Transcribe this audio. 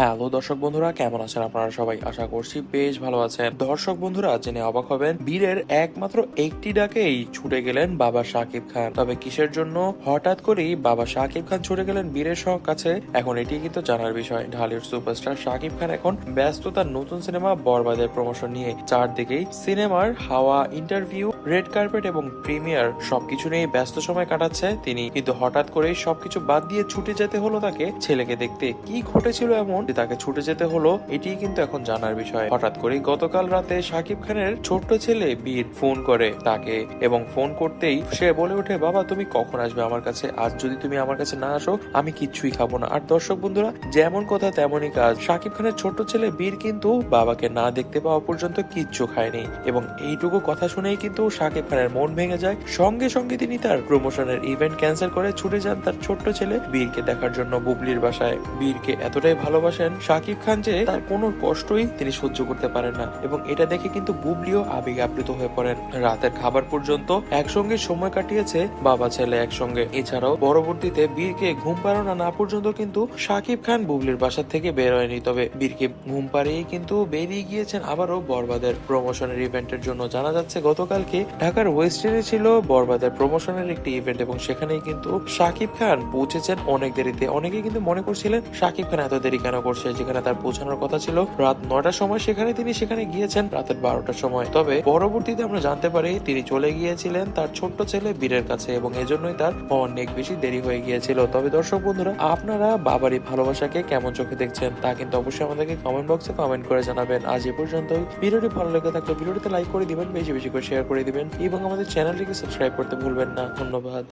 Hello দর্শক বন্ধুরা, কেমন আছেন আপনারা সবাই? আশা করছি বেশ ভালো আছেন। দর্শক বন্ধুরা, জেনে অবাক হবেন, বীরের একমাত্র একটি ডাকেই ছুটে গেলেন বাবা শাকিব খান। তবে কিসের জন্য? হঠাৎ করেই বাবা শাকিব খান ছুটে গেলেন বীরের সহ কাছে। এখন এটি কিন্তু জানার বিষয়। ঢালিউড সুপারস্টার শাকিব খান এখন ব্যস্ত তার নতুন সিনেমা বরবাদের প্রমোশন নিয়ে চারদিকেই সিনেমার হাওয়া, ইন্টারভিউ, রেড কার্পেট এবং প্রিমিয়ার সবকিছু নিয়ে ব্যস্ত সময় কাটাচ্ছে তিনি। কিন্তু হঠাৎ করে সবকিছু বাদ দিয়ে ছুটে যেতে হলো তাকে ছেলেকে দেখতে। কি ঘটেছিল এমন? যে তাকে ছুটে যেতে হলো এটি কিন্তু এখন জানার বিষয়। হঠাৎ করে গতকাল রাতে শাকিব খানের ছোট্ট ছেলে বীর ফোন করে তাকে এবং ফোন করতেই সে বলে ওঠে, বাবা, তুমি কখন আসবে আমার কাছে? আজ যদি তুমি আমার কাছে না আসো, আমি কিচ্ছুই খাব না। আর দর্শক বন্ধুরা, যেমন কথা তেমনই কাজ। শাকিব খানের ছোট্ট ছেলে বীর কিন্তু বাবাকে না দেখতে পাওয়া পর্যন্ত কিচ্ছু খায়নি এবং এইটুকু কথা শুনেই কিন্তু শাকিব খানের মন ভেঙে যায়। সঙ্গে সঙ্গে তিনি তার প্রমোশনের ইভেন্ট ক্যান্সেল করে ছুটে যান তার ছোট্ট ছেলে বীরকে দেখার জন্য বুবলির বাসায়। বীরকে এতটাই ভালোবাসেন শাকিব খান যে তার কোনো কষ্টই তিনি সহ্য করতে পারেন না এবং এটা দেখে কিন্তু বুবলিও আবেগে আপ্লুত হয়ে পড়েন। রাতের খাবার পর্যন্ত একসঙ্গে সময় কাটিয়েছে বাবা ছেলে একসঙ্গে। এছাড়াও পরবর্তীতে বীরকে ঘুম পাড়ানো না পর্যন্ত কিন্তু শাকিব খান বুবলির বাসা থেকে বের হয়নি। তবে বীরকে ঘুম পাড়িয়ে কিন্তু বেরিয়ে গিয়েছেন আবারও বরবাদের প্রমোশনের ইভেন্টের জন্য। জানা যাচ্ছে গতকালকে ঢাকার ওয়েস্টার্নে ছিল বরবাদের প্রমোশনের একটি ইভেন্ট এবং সেখানেই কিন্তু শাকিব খান পৌঁছেছেন অনেক দেরিতে। অনেকে কিন্তু মনে করছিলেন শাকিব খান এত দেরি কেন করছে যেখানে তার পৌঁছানোর কথা ছিল। রাত নটার সময় সেখানে তিনি সেখানে গিয়েছেন, রাতের বারোটার সময়। তবে পরবর্তীতে আমরা জানতে পারি, তিনি চলে গিয়েছিলেন তার ছোট্ট ছেলে বীরের কাছে এবং এজন্যই তার অনেক বেশি দেরি হয়ে গিয়েছিল। তবে দর্শক বন্ধুরা, আপনারা বাবারই ভালোবাসাকে কেমন চোখে দেখছেন তা কিন্তু অবশ্যই আমাদেরকে কমেন্ট বক্সে কমেন্ট করে জানাবেন। আজ এ পর্যন্তই। ভিডিওটি ভালো লেগে থাকলে ভিডিওটিতে লাইক করে দিবেন, বেশি বেশি করে শেয়ার করে দিবেন এবং আমাদের চ্যানেলটিকে সাবস্ক্রাইব করতে ভুলবেন না। ধন্যবাদ।